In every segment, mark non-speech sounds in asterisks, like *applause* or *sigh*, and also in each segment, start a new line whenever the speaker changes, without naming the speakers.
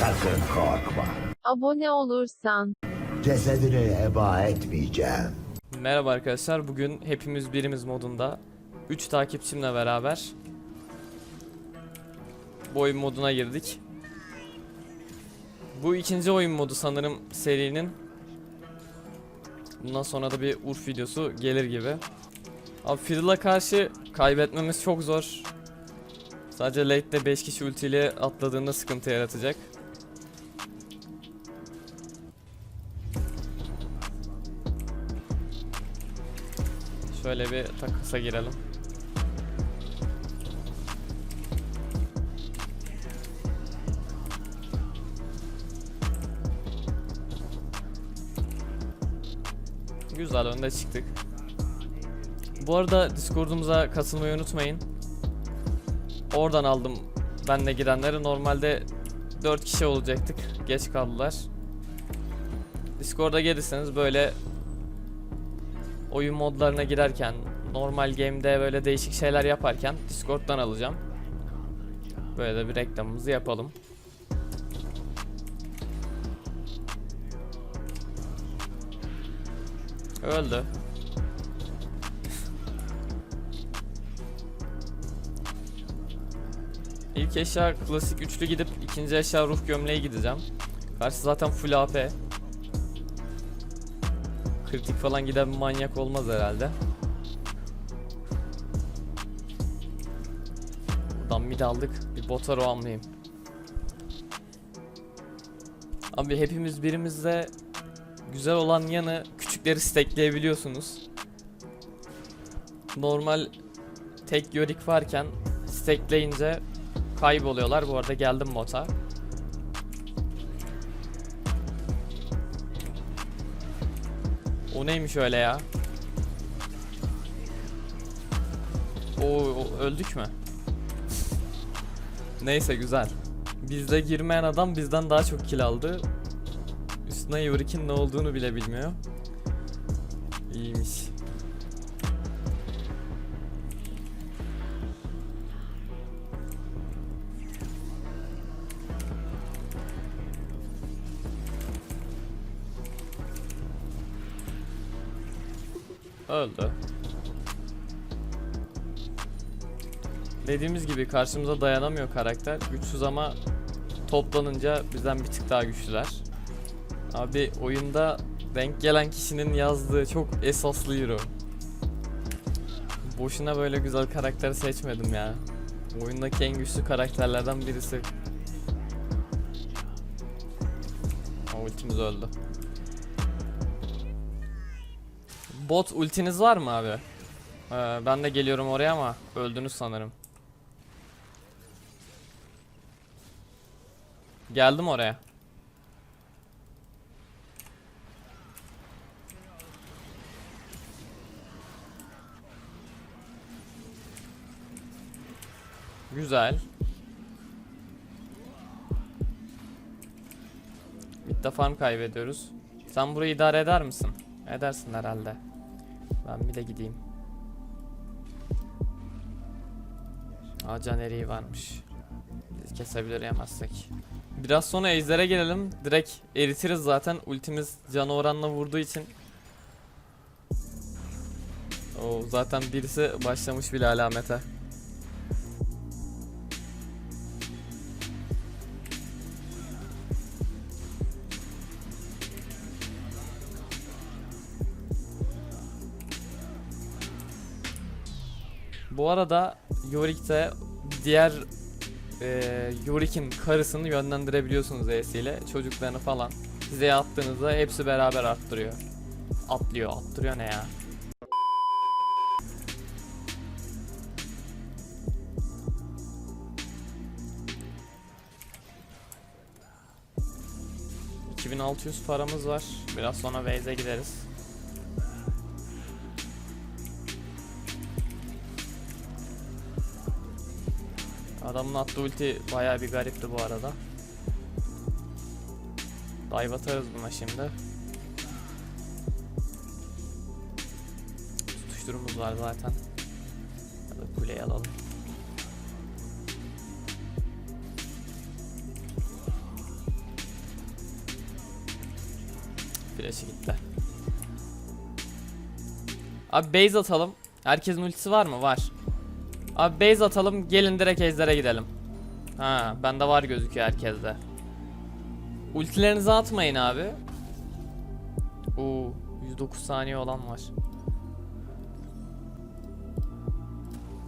Sakın korkma.
Abone olursan.
Cesedini heba etmeyeceğim.
Merhaba arkadaşlar. Bugün hepimiz birimiz modunda 3 takipçimle beraber bu oyun moduna girdik. Bu ikinci oyun modu sanırım serinin. Bundan sonra da bir Urf videosu gelir gibi. Abi Fiddle'a karşı kaybetmemiz çok zor. Sadece late'de 5 kişi ultiyle atladığında sıkıntı yaratacak. Şöyle bir takısa girelim. Güzel önde çıktık. Bu arada Discord'umuza katılmayı unutmayın. Oradan aldım ben de girenleri. Normalde 4 kişi olacaktık. Geç kaldılar. Discord'a gelirseniz böyle oyun modlarına girerken, normal game'de böyle değişik şeyler yaparken Discord'dan alacağım. Böyle de bir reklamımızı yapalım. Öldü. İlk eşya klasik üçlü gidip ikinci eşya ruh gömleği gideceğim. Karşı zaten full AP. Kritik falan giden bir manyak olmaz herhalde. Buradan mid aldık. Bir bota roamlayayım. Abi hepimiz birimizde güzel olan yanı küçükleri stackleyebiliyorsunuz. Normal tek yörük varken stackleyince kayboluyorlar. Bu arada geldim bota. O neymiş öyle ya? O, o öldük mü? Neyse güzel. Bizde girmeyen adam bizden daha çok kill aldı. Üstüne Yorick'in ne olduğunu bile bilmiyor. İyiymiş. Öldü. Dediğimiz gibi karşımıza dayanamıyor karakter. Güçsüz ama toplanınca bizden bir tık daha güçlüler. Abi oyunda denk gelen kişinin yazdığı çok esaslı hero. Boşuna böyle güzel karakter seçmedim ya. Oyundaki en güçlü karakterlerden birisi. Ultimiz öldü. Bot ultiniz var mı abi? Ee, ben de geliyorum oraya ama öldünüz sanırım. Geldim oraya. Güzel. Midde farm kaybediyoruz. Sen burayı idare eder misin? Edersin herhalde. Ben bir de gideyim. Aa Caner'i varmış. Kesebilir yemezsek. Biraz sonra ejder'e gelelim. Direkt eritiriz zaten. Ultimiz canı oranla vurduğu için. O zaten birisi başlamış bile alamete. Bu arada Yorick de diğer e, Yorick'in karısını yönlendirebiliyorsunuz E'siyle. Çocuklarını falan. Size attığınızda hepsi beraber arttırıyor. Atlıyor, attırıyor ne ya? ...2600 paramız var. Biraz sonra Waze'e gideriz. Adamın attığı ulti baya bir garipti bu arada. Dive atarız buna şimdi. Tutuşturumuz var zaten. Ya da kuleyi alalım. Flash'ı gitti. Abi base atalım. Herkesin ultisi var mı? Var. Abi base atalım. Gelin direkt ejder'e gidelim. Ha, bende var gözüküyor herkeste. Ultilerinizi atmayın abi. Oo, 109 saniye olan var.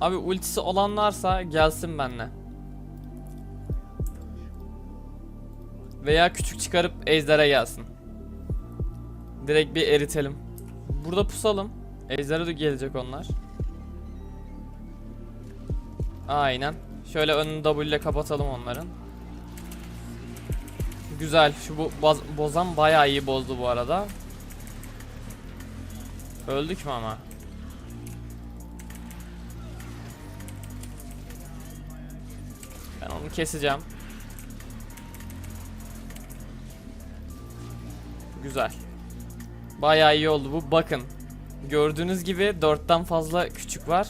Abi ultisi olan varsa gelsin benimle. Veya küçük çıkarıp ejder'e gelsin. Direkt bir eritelim. Burada pusalım. Ejder'e de gelecek onlar. Aynen. Şöyle önünü W ile kapatalım onların. Güzel. Şu bu bozan bayağı iyi bozdu bu arada. Öldük mü ama? Ben onu keseceğim. Güzel. Bayağı iyi oldu bu. Bakın. Gördüğünüz gibi 4'ten fazla küçük var.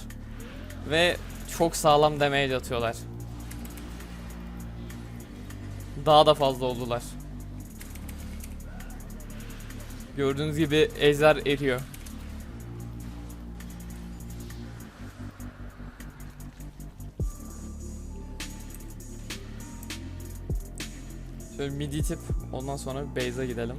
Ve çok sağlam damage atıyorlar. Daha da fazla oldular. Gördüğünüz gibi ejder eriyor. Şöyle midi tip ondan sonra base'e gidelim.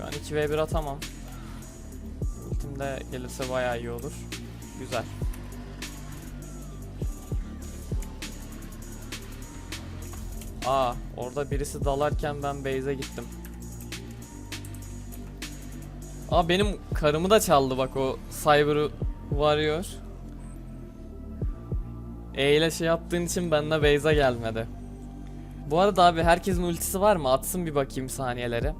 Şu an 2v1 atamam. Ultim de gelirse bayağı iyi olur. Güzel. Aa, orada birisi dalarken ben base'e gittim. Aa benim karımı da çaldı bak o Cyber Warrior. E ile şey yaptığın için benimle base'e gelmedi. Bu arada abi herkesin ultisi var mı? Atsın bir bakayım saniyeleri.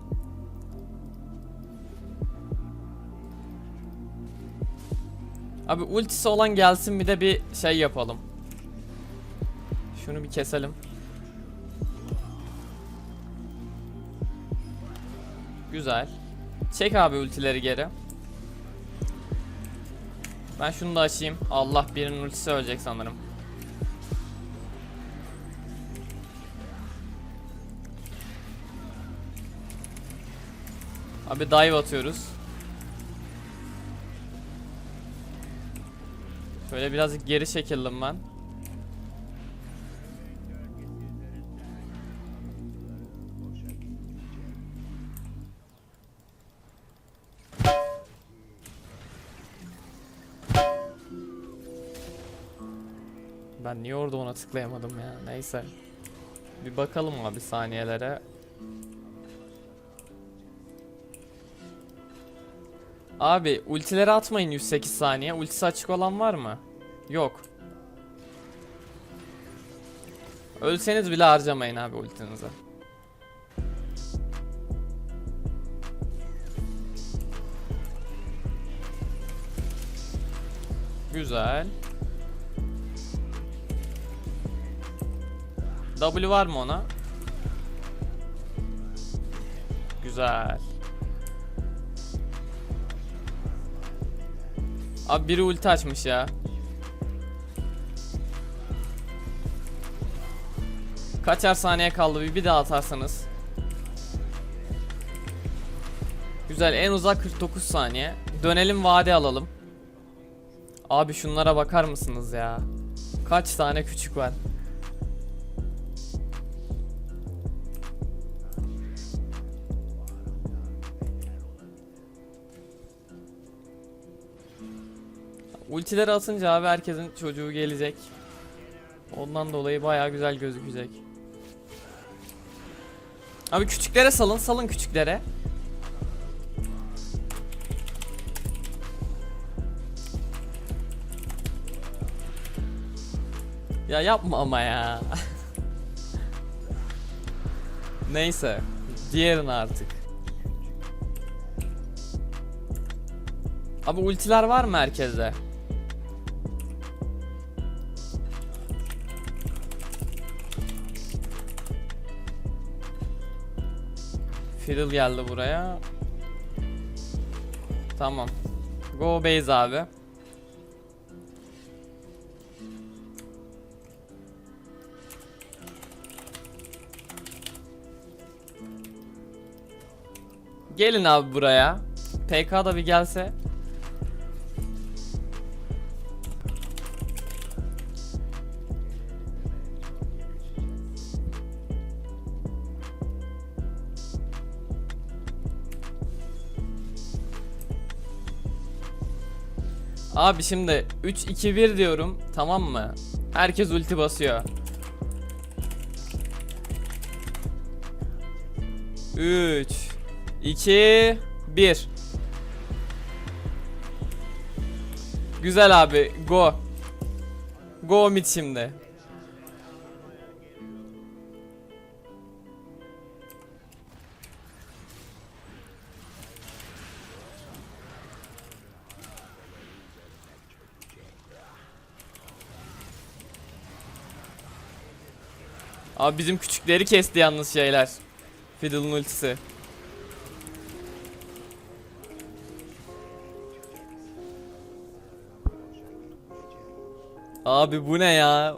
Abi ultisi olan gelsin bir de bir şey yapalım. Şunu bir keselim. Güzel. Çek abi ultileri geri. Ben şunu da açayım. Allah birinin ultisi ölecek sanırım. Abi dive atıyoruz. Şöyle birazcık geri çekildim ben. Ben niye orada ona tıklayamadım ya? Neyse. Bir bakalım abi saniyelere. Abi ultileri atmayın 108 saniye. Ultisi açık olan var mı? Yok. Ölseniz bile harcamayın abi ultinizi. Güzel. W var mı ona? Güzel. Abi biri ulti açmış ya. Kaçar saniye kaldı bir, bir daha atarsanız. Güzel en uzak 49 saniye. Dönelim vade alalım. Abi şunlara bakar mısınız ya? Kaç tane küçük var? Ultileri atınca abi herkesin çocuğu gelecek. Ondan dolayı baya güzel gözükecek. Abi küçüklere salın, salın küçüklere. Ya yapma ama ya. *laughs* Neyse. Diğerini artık. Abi ultiler var mı herkeste? Fiddle geldi buraya. Tamam. Go base abi. Gelin abi buraya. PK da bir gelse. Abi şimdi 3 2 1 diyorum tamam mı? Herkes ulti basıyor. 3 2 1 Güzel abi go. Go mid şimdi. Abi bizim küçükleri kesti yalnız şeyler. Fiddle'ın ultisi. Abi bu ne ya?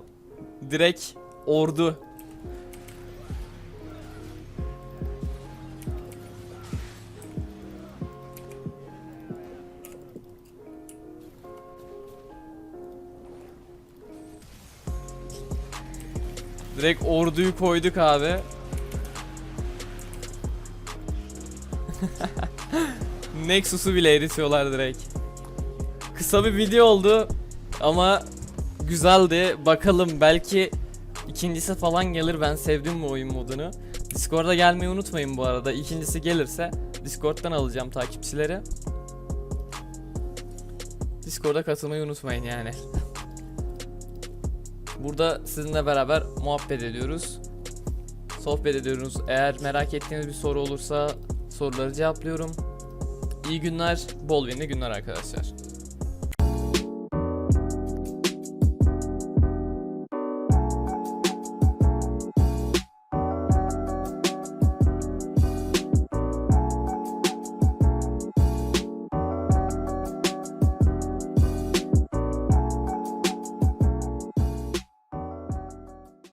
Direkt ordu. Direkt orduyu koyduk abi. *laughs* Nexus'u bile eritiyorlar direkt. Kısa bir video oldu ama güzeldi. Bakalım belki ikincisi falan gelir. Ben sevdim bu oyun modunu. Discord'a gelmeyi unutmayın bu arada. İkincisi gelirse Discord'dan alacağım takipçileri. Discord'a katılmayı unutmayın yani. *laughs* Burada sizinle beraber muhabbet ediyoruz. Sohbet ediyoruz. Eğer merak ettiğiniz bir soru olursa soruları cevaplıyorum. İyi günler, bol vinli günler arkadaşlar.